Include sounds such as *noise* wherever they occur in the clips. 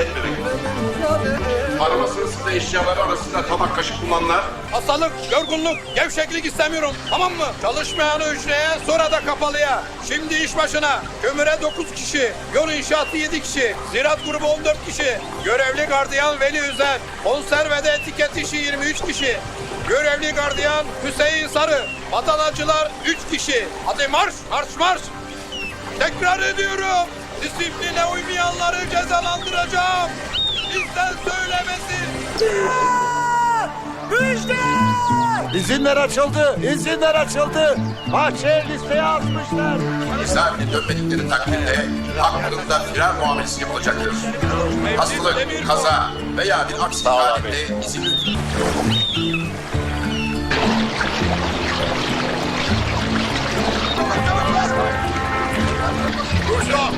Etmemek. Arama sırasında eşyaları arasında tabak kaşık kullananlar Hastalık, yorgunluk, gevşeklik istemiyorum. Tamam mı? Çalışmayanı hücreye, sonra da kapalıya. Şimdi iş başına. Kömüre 9 kişi, yol inşaatı 7 kişi, ziraat grubu 14 kişi, görevli gardiyan Veli Üzer, konservede etiket işi 23 kişi, görevli gardiyan Hüseyin Sarı, vatandaşçılar 3 kişi. Hadi marş, marş, marş. Tekrar ediyorum. Disipline uymayanları cezalandıracağım. Bizden söylemesi. İzinler açıldı. İzinler açıldı. Bahçeye listeye asmışlar. misafirine dönmedikleri takdirde haklarında firar muamelesi yapılacaktır. Hastalık, kaza veya bir aksilik halinde izin Bursa,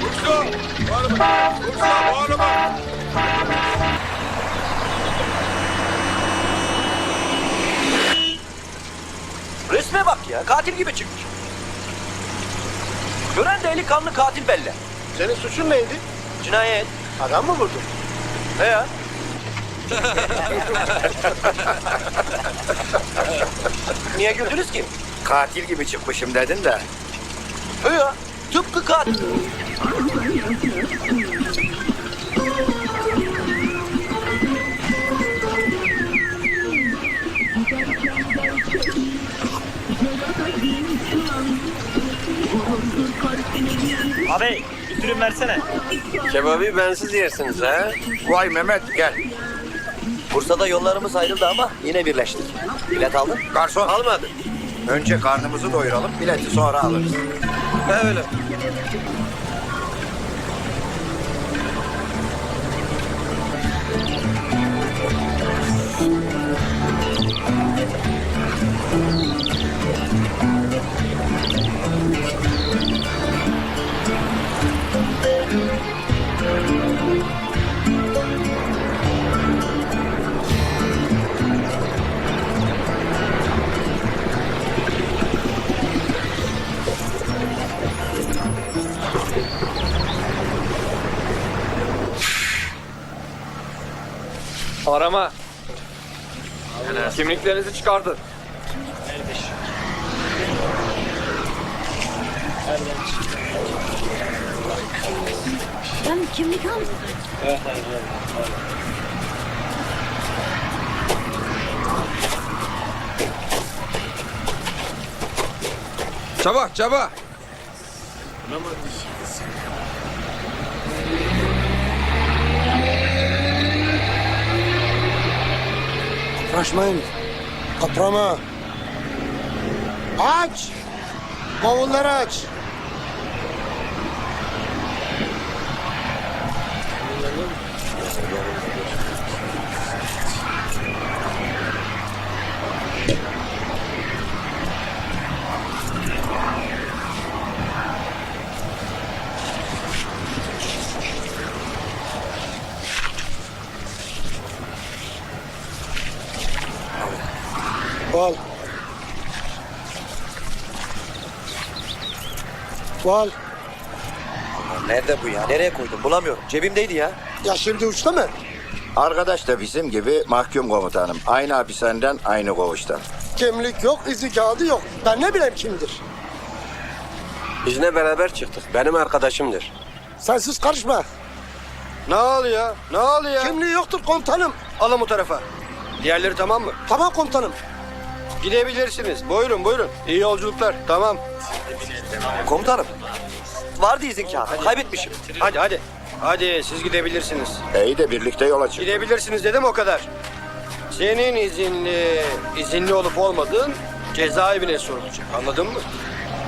Resme bak ya. Katil gibi çıkmış. Gören de eli kanlı katil belli. Senin suçun neydi? Cinayet. Adam mı vurdun? He ya. Niye güldünüz ki? Katil gibi çıkmışım dedin de. He ya. Tıpkı katil. Abi bir dürüm versene. Kebabı bensiz yersiniz ha? Vay Mehmet gel. Bursa'da yollarımız ayrıldı ama yine birleştik. Bilet aldın? Garson. Almadı. Önce karnımızı doyuralım, bileti sonra alırız. Öyle. Arama. Kimliklerinizi çıkartın. Ben kimlik al. Çabuk çabuk. Kaçmayın. Kaprama. Aç. Bavulları aç. Val. Val. Nerede bu ya? Nereye koydun? Bulamıyorum. Cebimdeydi ya. Ya şimdi uçta mı? Arkadaş da bizim gibi mahkum komutanım. Aynı hapishaneden, aynı koğuştan. Kimlik yok, izi kağıdı yok. Ben ne bileyim kimdir? Bizle beraber çıktık. Benim arkadaşımdır. Sensiz karışma. Ne oluyor? Ne oluyor? Kimliği yoktur komutanım. Alın bu tarafa. Diğerleri tamam mı? Tamam komutanım. Gidebilirsiniz. Buyurun buyurun. İyi yolculuklar. Tamam. Komutanım. Vardı izin kağıdı. Kaybetmişim. Hadi hadi. Hadi siz gidebilirsiniz. İyi de birlikte yola çık. Gidebilirsiniz dedim o kadar. Senin izinli, izinli olup olmadığın cezaevine sorulacak. Anladın mı?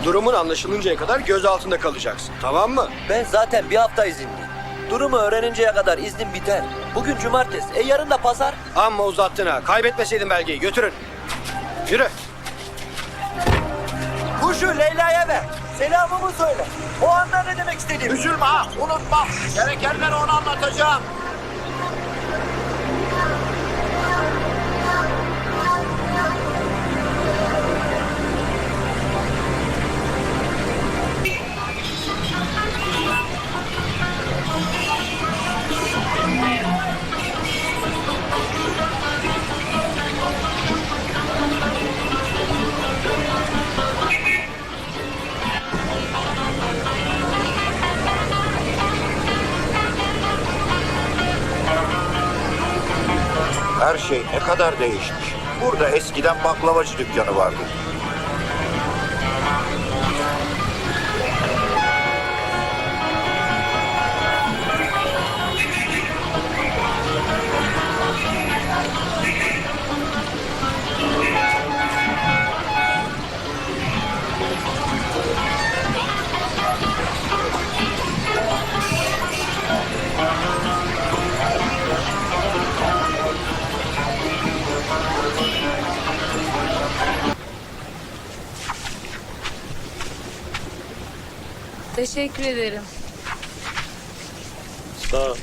Durumun anlaşılıncaya kadar gözaltında kalacaksın. Tamam mı? Ben zaten bir hafta izinliyim. Durumu öğreninceye kadar iznim biter. Bugün cumartesi. E yarın da pazar. Amma uzattın ha. Kaybetmeseydin belgeyi. Götürün. Yürü. Kuşu Leyla'ya ver. Selamımı söyle. O anda ne demek istediğimi. Üzülme ha, unutma. Gerekenleri ona anlatacağım. Ne kadar değişmiş. Burada eskiden baklavacı dükkanı vardı. Teşekkür ederim. Sağ ol.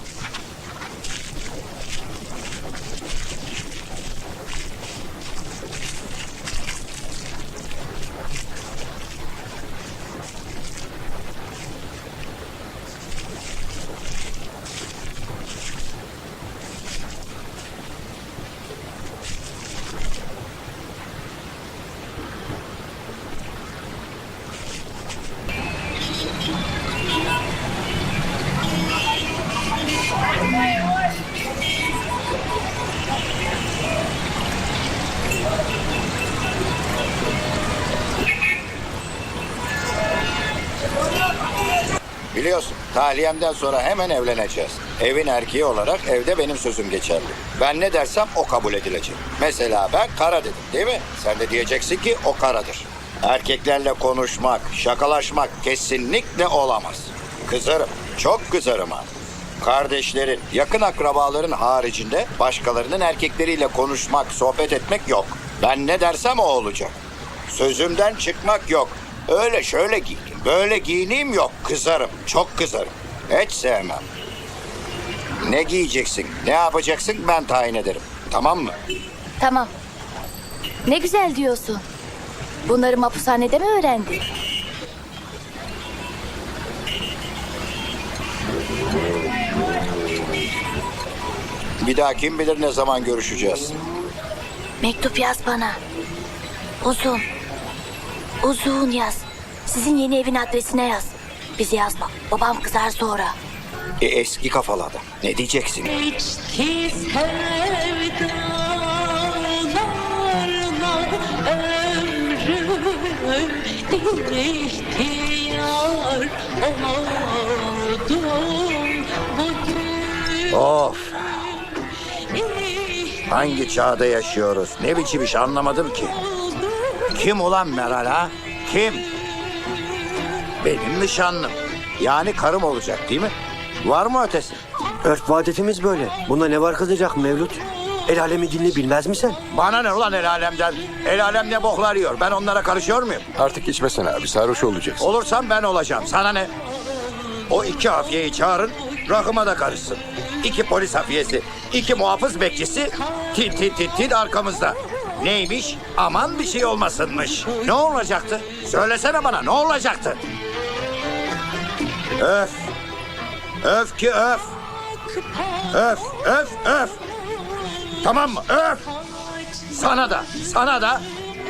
Biliyorsun taliyemden sonra hemen evleneceğiz. Evin erkeği olarak evde benim sözüm geçerli. Ben ne dersem o kabul edilecek. Mesela ben kara dedim değil mi? Sen de diyeceksin ki o karadır. Erkeklerle konuşmak, şakalaşmak kesinlikle olamaz. Kızarım, çok kızarım ha. Kardeşlerin, yakın akrabaların haricinde başkalarının erkekleriyle konuşmak, sohbet etmek yok. Ben ne dersem o olacak. Sözümden çıkmak yok. Öyle şöyle giyineyim, böyle giyineyim yok. Kızarım, çok kızarım. Hiç sevmem. Ne giyeceksin, ne yapacaksın ben tayin ederim. Tamam mı? Tamam. Ne güzel diyorsun. Bunları mapushanede mi öğrendin? Bir daha kim bilir ne zaman görüşeceğiz. Mektup yaz bana. Uzun. Uzun yaz. Sizin yeni evin adresine yaz. Bizi yazma. Babam kızar sonra. E, eski kafalı adam. Ne diyeceksin? İçti sevdalarla ihtiyar oldum bugün. Of, hangi çağda yaşıyoruz? Ne biçim iş anlamadım ki. Kim ulan Meral ha? Kim? Benim nişanlım. Yani karım olacak değil mi? Var mı ötesi? Örf vadetimiz böyle. Bunda ne var kızacak Mevlüt? El alemin dilini bilmez mi sen? Bana ne ulan el alemden? El alem ne boklar yiyor? Ben onlara karışıyor muyum? Artık içmesene abi sarhoş olacaksın. Olursam ben olacağım. Sana ne? O iki hafiyeyi çağırın, rakıma da karışsın. İki polis hafiyesi, iki muhafız bekçisi, tin tin tin tin arkamızda. Neymiş? Aman bir şey olmasınmış. Ne olacaktı? Söylesene bana ne olacaktı? Öf. Öf ki öf. Öf, öf, öf. Tamam mı? Öf. Sana da, sana da,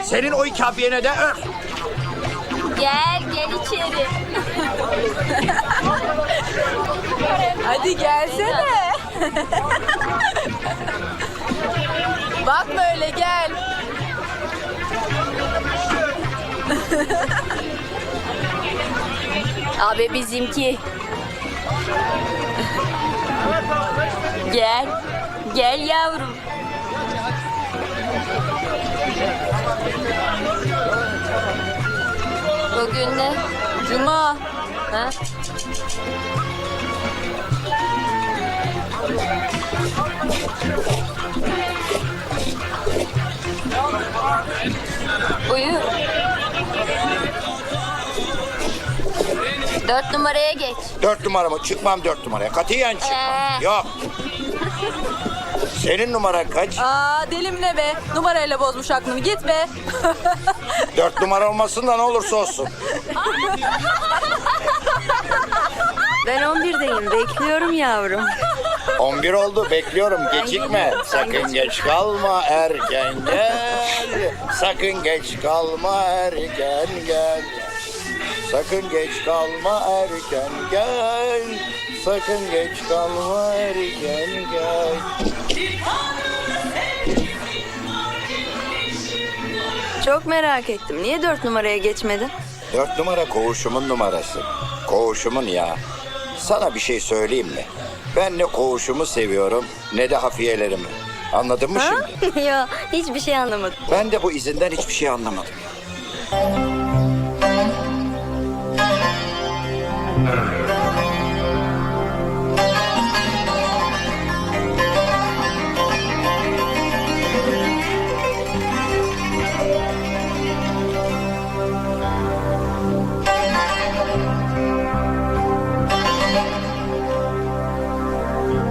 senin o iki de öf. Gel gel içeri. Hadi gelsene. Bak böyle gel. Abi bizimki. Gel. Gel yavrum. Bugün ne? Cuma. Ha? Buyur. Dört numaraya geç. Dört numara mı? Çıkmam dört numaraya. Katiyen çıkmam. Ee. Yok. Senin numaran kaç? Aa delim ne be? Numarayla bozmuş aklını git be. *laughs* Dört numara olmasın da ne olursa olsun. Ben 11'deyim. Bekliyorum yavrum. On bir oldu. Bekliyorum. Gecikme. Sakın geç kalma. Erken gel. Sakın geç kalma. Erken gel. Sakın geç kalma. Erken gel. Sakın geç kalma. Erken gel. Çok merak ettim. Niye dört numaraya geçmedin? Dört numara koğuşumun numarası. Koğuşumun ya. Sana bir şey söyleyeyim mi? Ben ne koğuşumu seviyorum ne de hafiyelerimi. Anladın mı şimdi? *laughs* Yok hiçbir şey anlamadım. Ben de bu izinden hiçbir şey anlamadım.